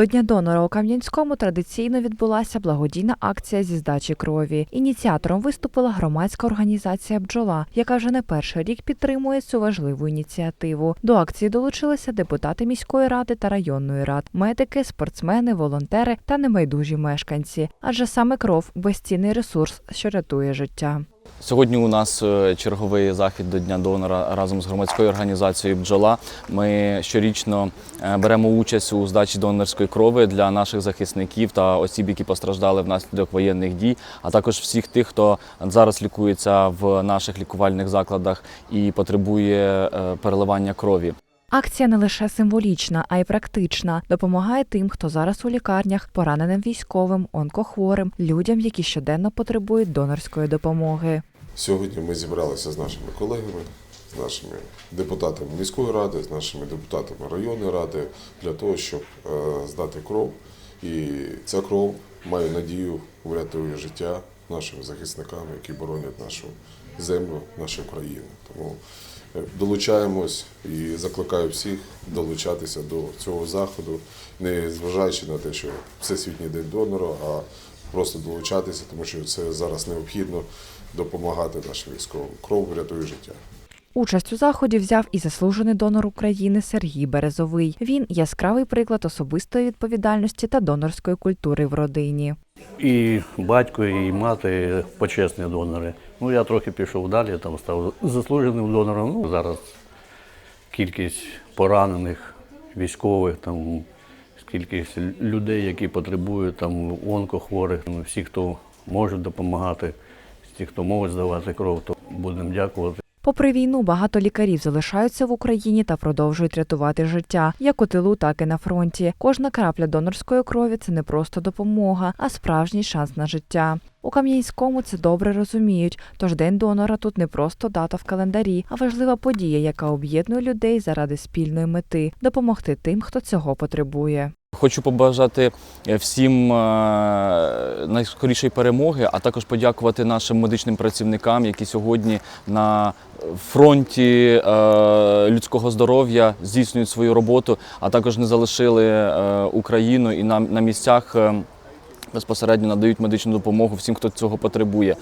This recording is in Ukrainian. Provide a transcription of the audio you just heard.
До Дня донора у Кам'янському традиційно відбулася благодійна акція зі здачі крові. Ініціатором виступила громадська організація Бджола, яка вже не перший рік підтримує цю важливу ініціативу. До акції долучилися депутати міської ради та районної рад, медики, спортсмени, волонтери та небайдужі мешканці. Адже саме кров безцінний ресурс, що рятує життя. Сьогодні у нас е, черговий захід до Дня донора разом з громадською організацією Бджола. Ми щорічно е, беремо участь у здачі донорської крови для наших захисників та осіб, які постраждали внаслідок воєнних дій, а також всіх тих, хто зараз лікується в наших лікувальних закладах і потребує е, переливання крові. Акція не лише символічна, а й практична. Допомагає тим, хто зараз у лікарнях, пораненим військовим, онкохворим, людям, які щоденно потребують донорської допомоги. Сьогодні ми зібралися з нашими колегами, з нашими депутатами міської ради, з нашими депутатами районної ради для того, щоб е, здати кров. І ця кров має надію врятує життя нашим захисникам, які боронять нашу землю, нашу країну. Тому е, долучаємось і закликаю всіх долучатися до цього заходу, не зважаючи на те, що Всесвітній день донора, а просто долучатися, тому що це зараз необхідно допомагати нашим військовим. Кров врятує життя. Участь у заході взяв і заслужений донор України Сергій Березовий. Він яскравий приклад особистої відповідальності та донорської культури в родині. І батько, і мати почесні донори. Ну, я трохи пішов далі, там став заслуженим донором. Ну, зараз кількість поранених військових, там, кількість людей, які потребують там, онкохворих, ну, всі, хто може допомагати, ті, хто може здавати кров, то будемо дякувати. Попри війну, багато лікарів залишаються в Україні та продовжують рятувати життя, як у тилу, так і на фронті. Кожна крапля донорської крові це не просто допомога, а справжній шанс на життя. У Кам'янському це добре розуміють. Тож день донора тут не просто дата в календарі, а важлива подія, яка об'єднує людей заради спільної мети допомогти тим, хто цього потребує. Хочу побажати е, всім е, найскорішої перемоги, а також подякувати нашим медичним працівникам, які сьогодні на фронті е, людського здоров'я здійснюють свою роботу, а також не залишили Україну і на, місцях безпосередньо надають медичну допомогу всім, хто цього потребує.